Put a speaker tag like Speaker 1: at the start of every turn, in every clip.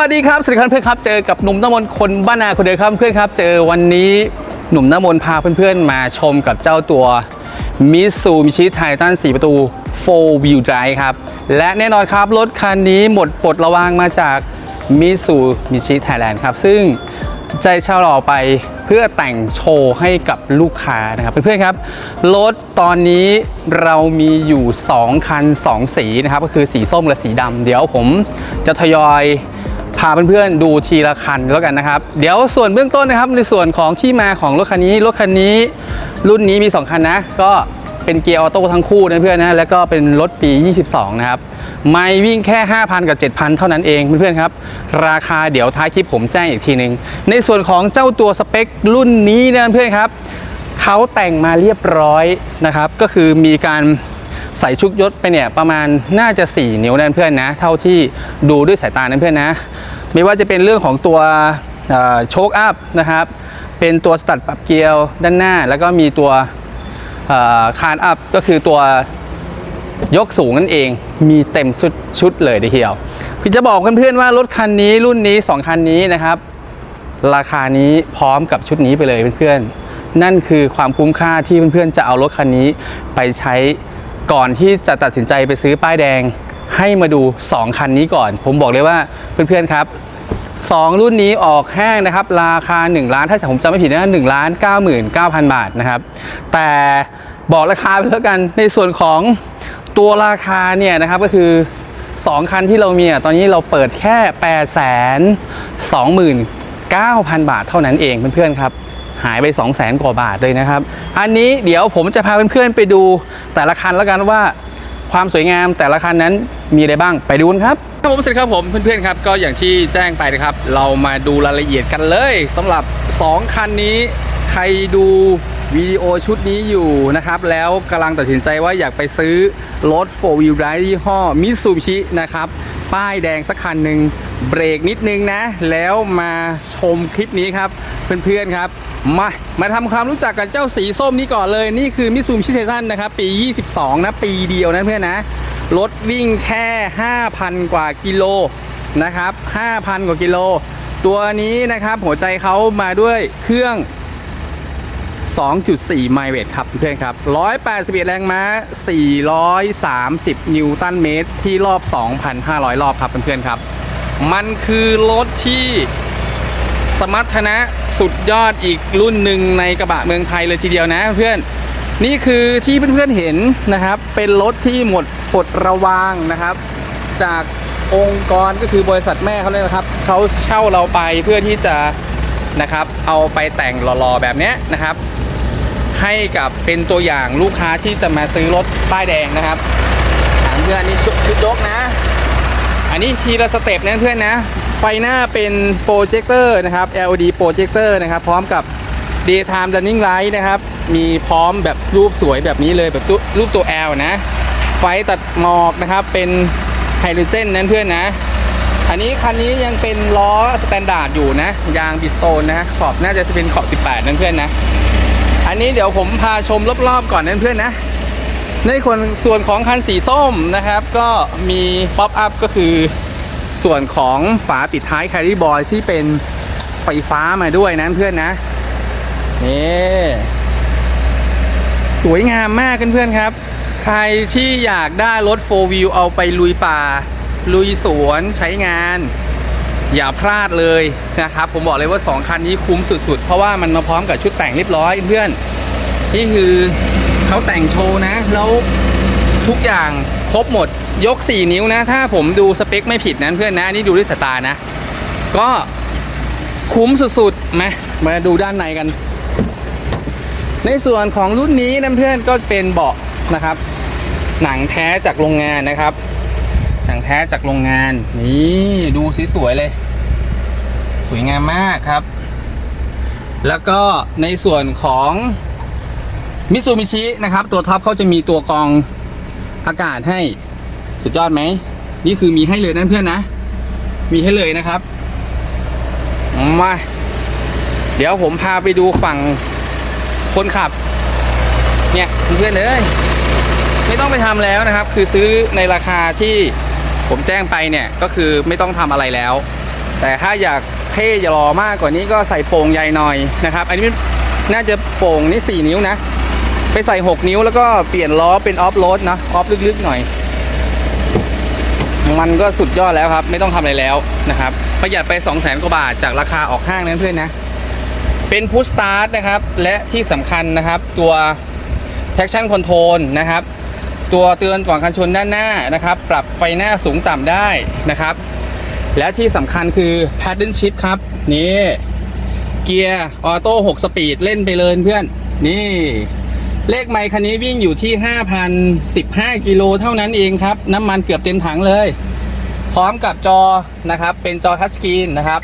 Speaker 1: วัสดีครับสวัสดีครับเพื่อนครับเจอกับหนุ่มน้ำมนต์คนบ้านนาคนเดียวครับเพื่อนครับ เจอวันนี้หนุ่มน้ำมนต์พาเพื่อนๆมาชมกับเจ้าตัวมิสูมิชิไททัน4ประตู 4 wheel drive ครับ และแน่นอนครับ รถคันนี้หมดปลดระวางมาจากมิสูมิชิไทยแลนด์ครับ ซึ่งใจเช่าเราไปเพื่อแต่งโชว์ให้กับลูกค้านะครับ เพื่อนๆครับ รถตอนนี้เรามีอยู่ 2 คัน 2 สีนะครับ ก็คือสีส้มและสีดำเดี๋ยวผมจะทยอย พาเพื่อนๆดูทีละคันแล้วกันนะครับ เดี๋ยวส่วนเบื้องต้นนะครับ ในส่วนของที่มาของรถคันนี้รถคันนี้ รุ่นนี้มี 2 คันนะ ก็เป็นเกียร์ออโต้ทั้งคู่นะเพื่อนนะแล้วก็เป็นรถปี 22 นะครับไม่วิ่งแค่ 5,000 กับ 7,000 เท่านั้นเองเพื่อนๆครับ ราคาเดี๋ยวท้ายคลิปผมแจ้งอีกทีหนึ่งในส่วนของเจ้าตัวสเปครุ่นนี้นะเพื่อนครับเขาแต่งมาเรียบร้อยนะครับ ก็คือมีการ ใส่ชุกยศไปเนี่ยประมาณน่าจะ 4 นิ้วนะเพื่อนนะ เท่าที่ดูด้วยสายตานะเพื่อนนะ ไม่ว่าจะเป็นเรื่องของตัวโชคอัพนะครับ เป็นตัวสตัดปรับเกียร์ด้านหน้า แล้วก็มีตัวคานอัพก็คือตัวยกสูงนั่นเองมีเต็มชุดชุดเลยทีเดียวพี่จะบอกเพื่อนๆว่ารถคันนี้รุ่นนี้ 2 คันนี้นะครับ ราคานี้พร้อมกับชุดนี้ไปเลยเพื่อนๆนั่นคือความคุ้มค่าที่เพื่อนๆจะเอารถคันนี้ไปใช้ ก่อนที่จะตัดสินใจไปซื้อป้ายแดง ให้มาดู 2 คันนี้ก่อน ผมบอกเลยว่าเพื่อนๆครับ 2 รุ่นนี้ออกแห้งนะครับ ราคา 1 ล้านถ้าผมจำไม่ผิดนะ1ล้าน99,000บาทนะครับ แต่บอกราคาไปแล้วกันในส่วนของตัวราคาเนี่ยนะครับก็คือ 2 คันที่เรามีอะตอนนี้เราเปิดแค่8 2 9 0 0 0 บาทเท่านั้นเองเพื่อนๆครับ หายไป 2 0 0 0 0 0กว่าบาทเลยนะครับ อันนี้เดี๋ยวผมจะพาเพื่อนๆไปดูแต่ละคันแล้วกันว่าความสวยงามแต่ละคันนั้นมีอะไรบ้างไปดูกันครับครับผมสวัสดีครับผมเพื่อนๆครับก็อย่างที่แจ้งไปนะครับ เรามาดูรายละเอียดกันเลยสำหรับ 2 คันนี้ ใครดูวิดีโอชุดนี้อยู่นะครับ แล้วกำลังตัดสินใจว่าอยากไปซื้อรถ 4 wheel drive ยี่ห้อมิซูบิชินะครับ ป้ายแดงสักคันหนึ่งเบรกนิดนึงนะ แล้วมาชมคลิปนี้ครับ เพื่อนๆครับ มา มาทำความรู้จักกับเจ้าสีส้มนี้ก่อนเลย นี่คือมิซูบิชิเททันนะครับ ปี 22 นะ ปีเดียวนะเพื่อนนะ รถวิ่งแค่ 5,000 กว่ากิโลนะครับ 5,000 กว่ากิโล ตัวนี้นะครับ หัวใจเขามาด้วยเครื่อง 2.4 ไมล์เวทครับเพื่อนครับ 181 แรงม้า 430 นิวตันเมตรที่รอบ 2,500 รอบครับเพื่อนๆครับ มันคือรถที่ สมรรถนะสุดยอดอีกรุ่นหนึ่งในกระบะเมืองไทยเลยทีเดียวนะเพื่อนนี่คือที่เพื่อนๆเห็นนะครับ เป็นรถที่หมดปลดระวางนะครับ จากองค์กรก็คือบริษัทแม่เขาเลยนะครับเขาเช่าเราไปเพื่อที่จะนะครับ เอาไปแต่งหล่อๆแบบนี้นะครับ ให้กับเป็นตัวอย่างลูกค้าที่จะมาซื้อรถป้ายแดงนะครับถามเพื่อนนนี้ชุดชุดยกนะ อันนี้ทีละสเต็ปนะเพื่อนนะ ไฟหน้าเป็นโปรเจคเตอร์นะครับ LED โปรเจคเตอร์นะครับ พร้อมกับ daytime running light นะครับ มีพร้อมแบบรูปสวยแบบนี้เลยแบบรูปตัว L นะ ไฟตัดหมอกนะครับ เป็นไฮโดรเจนนั้นเพื่อนนะ อันนี้คันนี้ยังเป็นล้อสแตนดาร์ดอยู่นะ ยางบิสโตนนะขอบน่าจะเป็นขอบ 18 นั่นเพื่อนนะ อันนี้เดี๋ยวผมพาชมรอบๆก่อนนั่นเพื่อนนะในคนส่วนของคันสีส้มนะครับ ก็มีป๊อปอัพก็คือ ส่วนของฝาปิดท้ายแคริบอยที่เป็นไฟฟ้ามาด้วยนะเพื่อนนะนี่สวยงามมากเพื่อนๆครับ ใครที่อยากได้รถ4 wheel เอาไปลุยป่า ลุยสวนใช้งาน อย่าพลาดเลยนะครับ ผมบอกเลยว่า 2 คันนี้คุ้มสุดๆ เพราะว่ามันมาพร้อมกับชุดแต่งเรียบร้อยเพื่อนนี่คือเขาแต่งโชว์นะ แล้ว ทุกอย่างครบหมดยก 4 นิ้วนะ ถ้าผมดูสเปคไม่ผิดนะเพื่อนนะ อันนี่ดูด้วยสายตานะ ก็คุ้มสุดๆมามาดูด้านในกัน ในส่วนของรุ่นนี้นะเพื่อนก็เป็นเบาะนะครับ หนังแท้จากโรงงานนะครับ หนังแท้จากโรงงานนี่ดูสีสวยเลย สวยงามมากครับ แล้วก็ในส่วนของมิซูมิชินะครับ ตัวท็อปเขาจะมีตัวกอง อากาศให้สุดยอดไหม นี่คือมีให้เลยนั่นเพื่อนนะ มีให้เลยนะครับมาเดี๋ยวผมพาไปดูฝั่งคนขับ เนี่ยเพื่อนเอ้ยไม่ต้องไปทำแล้วนะครับ คือซื้อในราคาที่ผมแจ้งไปเนี่ยก็คือไม่ต้องทำอะไรแล้ว แต่ถ้าอยากเท่หล่อมากกว่านี้ก็ใส่โป่งใหญ่หน่อยนะครับ อันนี้น่าจะโป่งนี่4นิ้วนะ ไปใส่ 6 นิ้วแล้วก็เปลี่ยนล้อเป็นออฟโรดนะออฟลึกๆหน่อย มันก็สุดยอดแล้วครับ ไม่ต้องทำอะไรแล้วนะครับ ประหยัดไป 2 0 0แสนกว่าบาทจากราคาออกห้างนั้นเพื่อนนะ เป็นพุชสตาร์ทนะครับ และที่สำคัญนะครับ ตัว traction control นะครับตัวเตือนก่อนการชนด้านหน้านะครับ ปรับไฟหน้าสูงต่ำได้นะครับ และที่สำคัญคือ paddle shift ครับ นี่ เกียร์ออโต้6สปีดเล่นไปเลยเพื่อน นี่ เลขไมค์คันนี้วิ่งอยู่ที่ 5,015 กิโลเท่านั้นเองครับ น้ำมันเกือบเต็มถังเลย พร้อมกับจอนะครับ เป็นจอทัชสกรีนนะครับ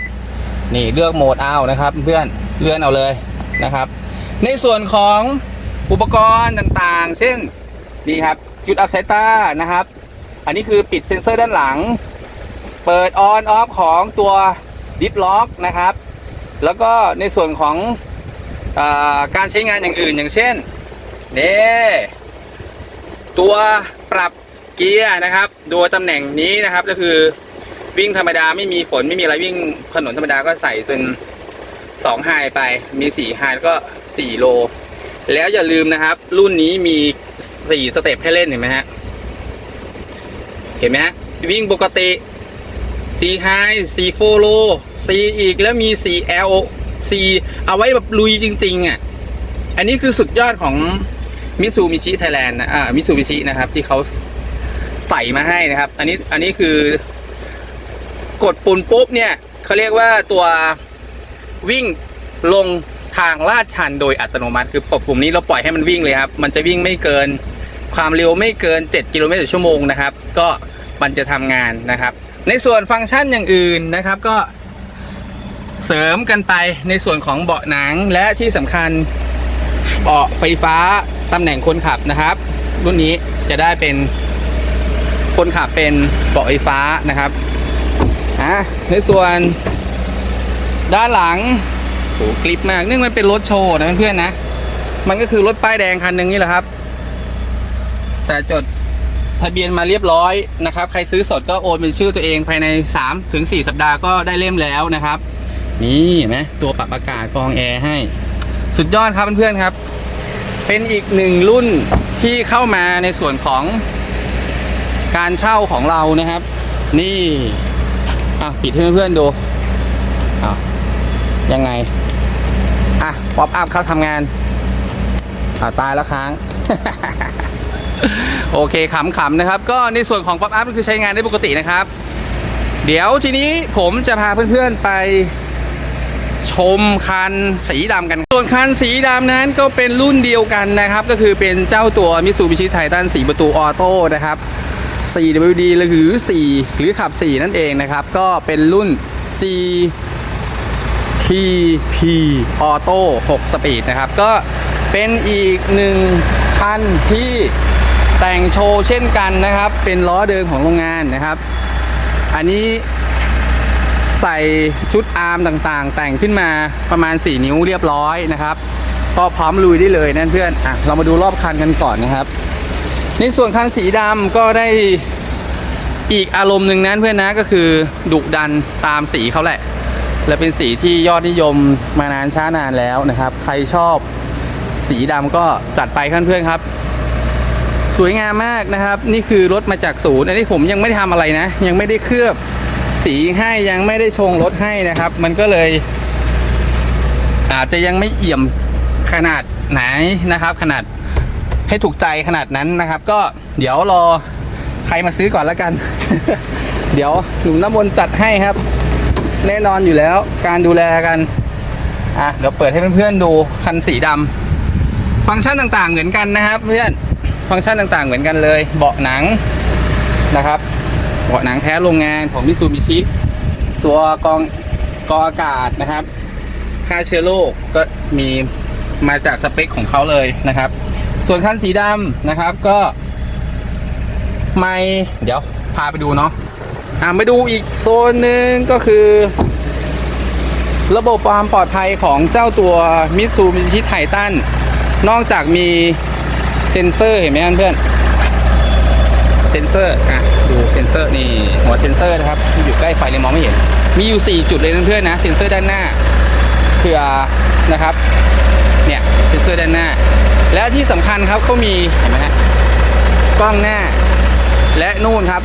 Speaker 1: นี่เลือกโหมดเอานะครับ เพื่อนเลื่อนเอาเลยนะครับ ในส่วนของอุปกรณ์ต่างๆ เช่น นี่ครับจุดอัพสายตานะครับ อันนี้คือปิดเซ็นเซอร์ด้านหลัง เปิดออนออฟของตัวดิฟล็อกนะครับ แล้วก็ในส่วนของอการใช้งานอย่างอื่น อย่างเช่น นี่ตัวปรับเกียร์นะครับดยตำแหน่งนี้นะครับก็คือวิ่งธรรมดาไม่มีฝนไม่มีอะไรวิ่งถนนธรรมดาก็ใส่เป็น2ไฮไปมี4ไฮก็ 4 โล แล้วอย่าลืมนะครับ รุ่นนี้มี 4 สเต็ปให้เล่นเห็นไหมฮะเห็นไหมฮะวิ่งปกติ C high C follow C อีกแล้วมี C L C เอาไว้แบบลุยจริง ๆอะอันนี้คือสุดยอดของ มิซูมิชิไทยแลนด์นะอ่ามิซูมิชินะครับที่เขาใส่มาให้นะครับ อันนี้อันนี้คือกดปุ่มปุ๊บเนี่ยเขาเรียกว่าตัววิ่งลงทางลาดชันโดยอัตโนมัติคือปปุ่มนี้เราปล่อยให้มันวิ่งเลยครับ มันจะวิ่งไม่เกินความเร็วไม่เกิน 7 กิโลเมตรต่อชั่วโมงนะครับ ก็มันจะทำงานนะครับ ในส่วนฟังก์ชันอย่างอื่นนะครับก็เสริมกันไปในส่วนของเบาะหนังและที่สำคัญเบาะไฟฟ้า ตำแหน่งคนขับนะครับ รุ่นนี้จะได้เป็นคนขับเป็นเบาะไฟฟ้านะครับอะในส่วนด้านหลังโหกริปมากเนื่องมันเป็นรถโชว์นะเพื่อนๆนะ มันก็คือรถป้ายแดงคันหนึ่งนี่แหละครับ แต่จดทะเบียนมาเรียบร้อยนะครับ ใครซื้อสดก็โอนเป็นชื่อตัวเองภายใน3ถึง4สัปดาห์ก็ได้เล่มแล้วนะครับ นี่เห็นไหมตัวปรับอากาศกองแอร์ให้ สุดยอดครับเพื่อนๆครับ เป็นอีกหนึ่งรุ่นที่เข้ามาในส่วนของการเช่าของเรานะครับ นี่อะปิดให้เพื่อนๆดูอะยังไง อะป๊อปอัพครับทำงานอะตายแล้วค้าง โอเคขำๆนะครับ ก็ในส่วนของป๊อปอัพก็คือใช้งานได้ปกตินะครับ เดี๋ยวทีนี้ผมจะพาเพื่อนๆไป ชมคันสีดำกัน ส่วนคันสีดำนั้นก็เป็นรุ่นเดียวกันนะครับ ก็คือเป็นเจ้าตัว Mitsubishi Titan 4ประตูออโต้นะครับ 4WD หรือ 4 หรือขับ 4 นั่นเองนะครับ ก็เป็นรุ่น G TP Auto 6 Speed นะครับ ก็เป็นอีกหนึ่งคันที่แต่งโชว์เช่นกันนะครับ เป็นล้อเดิมของโรงงานนะครับ อันนี้ ใส่ชุดอาร์มต่างๆ แต่งขึ้นมาประมาณ 4 นิ้วเรียบร้อยนะครับก็พร้อมลุยได้เลยนั่นเพื่อนอะเรามาดูรอบคันกันก่อนนะครับ ในส่วนคันสีดำก็ได้อีกอารมณ์หนึ่งนั้นเพื่อนนะก็คือดุดันตามสีเขาแหละ และเป็นสีที่ยอดนิยมมานานช้านานแล้วนะครับ ใครชอบสีดำก็จัดไปครับเพื่อนครับ สวยงามมากนะครับ นี่คือรถมาจากศูนย์อันนี้ผมยังไม่ได้ทำอะไรนะ ยังไม่ได้เคลือบ สีให้ยังไม่ได้ชงรถให้นะครับ มันก็เลย อาจจะยังไม่เอี่ยมขนาดไหนนะครับ ขนาดให้ถูกใจขนาดนั้นนะครับ ก็เดี๋ยวรอใครมาซื้อก่อนแล้วกัน เดี๋ยวหนุ่มน้ำมนต์จัดให้ครับ แน่นอนอยู่แล้วการดูแลกันอะเดี๋ยวเปิดให้เพื่อนๆดูคันสีดำฟังก์ชันต่างๆเหมือนกันนะครับ เพื่อนฟังก์ชันต่างๆเหมือนกันเลย เบาะหนังนะครับ เบาะหนังแท้โรงงานของมิซูบิชิ ตัวกองกองอากาศนะครับ ค่าเชื้อโรคก็มีมาจากสเปคของเขาเลยนะครับ ส่วนคันสีดำนะครับก็ไม่เดี๋ยวพาไปดูเนาะอ่ามาดูอีกโซนหนึ่งก็คือ ระบบความปลอดภัยของเจ้าตัวมิซูมิชิไททันนอกจากมีเซ็นเซอร์เห็นไหมเพื่อนเซ็นเซอร์อะ เซ็นเซอร์นี่หัวเซ็นเซอร์นะครับอยู่ใกล้ไฟเลยมองไม่เห็น มีอยู่ 4 จุดเลยเพื่อนๆนะเซ็นเซอร์ด้านหน้าเผื่อนะครับเนี่ยเซ็นเซอร์ด้านหน้า และที่สำคัญครับเขามีเห็นไหมฮะกล้องหน้าและนู่นครับ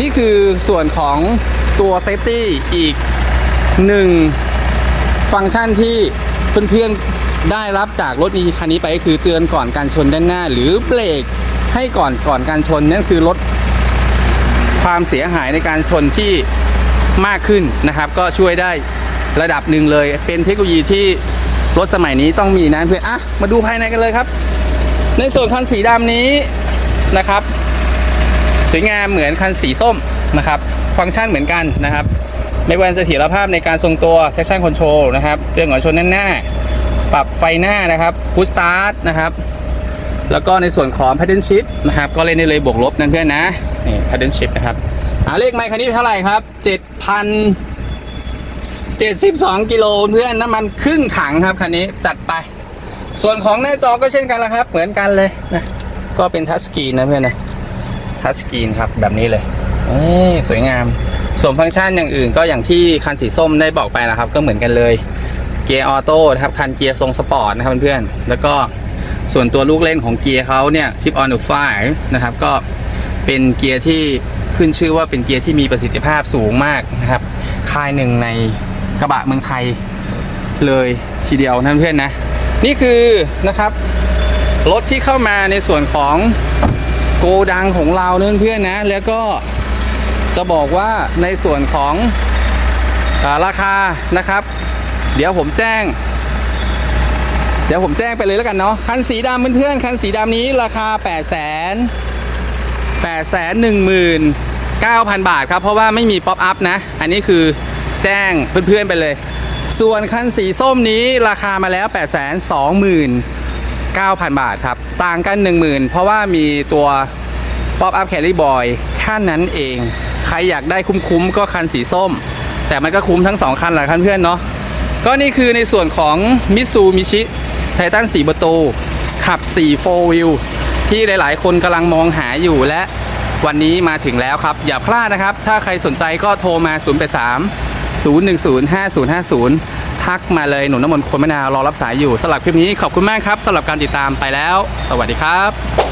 Speaker 1: นี่คือส่วนของตัวเซฟตี้อีกหนึ่งฟังก์ชันที่เพื่อนๆได้รับจากรถอีคันนี้ไปก็คือเตือนก่อนการชนด้านหน้า หรือเบรกให้ก่อนก่อนการชนนั่นคือลด ความเสียหายในการชนที่มากขึ้นนะครับ ก็ช่วยได้ระดับหนึ่งเลย เป็นเทคโนโลยีที่รถสมัยนี้ต้องมีนะเพื่อนอะมาดูภายในกันเลยครับ ในส่วนคันสีดำนี้นะครับ สวยงามเหมือนคันสีส้มนะครับ ฟังก์ชันเหมือนกันนะครับไม่ว่าจะเสถียรภาพในการทรงตัว traction control นะครับเตือนก่อนชนด้านหน้า ปรับไฟหน้านะครับ push start นะครับ แล้วก็ในส่วนของ paddle shift นะครับ ก็เล่นได้เลยบวกลบนั่นเพื่อนนะ นี่ paddle shift นะครับอ่าเลขไมค์คันนี้เท่าไหร่ครับ7,000 72กิโลเพื่อนน้ำมันครึ่งถังครับคันนี้จัดไป ส่วนของหน้าจอก็เช่นกันละครับ เหมือนกันเลยนะก็เป็นทัชสกรีนนะเพื่อนนะทัชสกรีนครับแบบนี้เลยนี่สวยงาม ส่วนฟังก์ชันอย่างอื่นก็อย่างที่คันสีส้มได้บอกไปนะครับ ก็เหมือนกันเลยเกียร์ออโต้นะครับคันเกียร์ทรงสปอร์ตนะครับเพื่อนๆแล้วก็ส่วนตัวลูกเล่นของเกียร์เขาเนี่ยชิปออนดูไฟนะครับก็ เป็นเกียร์ที่ขึ้นชื่อว่าเป็นเกียร์ที่มีประสิทธิภาพสูงมากนะครับ ค่ายหนึ่งในกระบะเมืองไทยเลยทีเดียวนะเพื่อนนะ นี่คือนะครับรถที่เข้ามาในส่วนของโกดังของเราเพื่อนๆนะ แล้วก็จะบอกว่าในส่วนของอราคานะครับ เดี๋ยวผมแจ้ง เดี๋ยวผมแจ้งไปเลยแล้วกันเนาะคันสีดำเพื่อนๆคันสีดำนี้ราคา 8 0 0 0 0 8 1 9 0 0 0 บาทครับ เพราะว่าไม่มีป๊อปอัพนะ อันนี้คือแจ้งเพื่อนๆไปเลย ส่วนคันสีส้มนี้ราคามาแล้ว 8 2 0 0 0 9,000 บาทครับ ต่างกัน 10,000 เพราะว่ามีตัว Pop Up Carry Boy แค่นั้นเอง ใครอยากได้คุ้มๆ ก็คันสีส้ม แต่มันก็คุ้มทั้ง 2 คันแหละคันเพื่อนเนาะก็นี่คือในส่วนของมิตซูมิชิไททัน4ประตู ขับ4 4 wheel ที่หลาย ๆ คนกำลังมองหาอยู่และวันนี้มาถึงแล้วครับ อย่าพลาดนะครับ ถ้าใครสนใจก็โทรมา 0 8 3 0 1 0 5 0 5 0 ทักมาเลยหนุนน้ำมนต์คนมะนาวรอรับสายอยู่สำหรับคลิปนี้ขอบคุณมากครับสำหรับการติดตามไปแล้ว สวัสดีครับ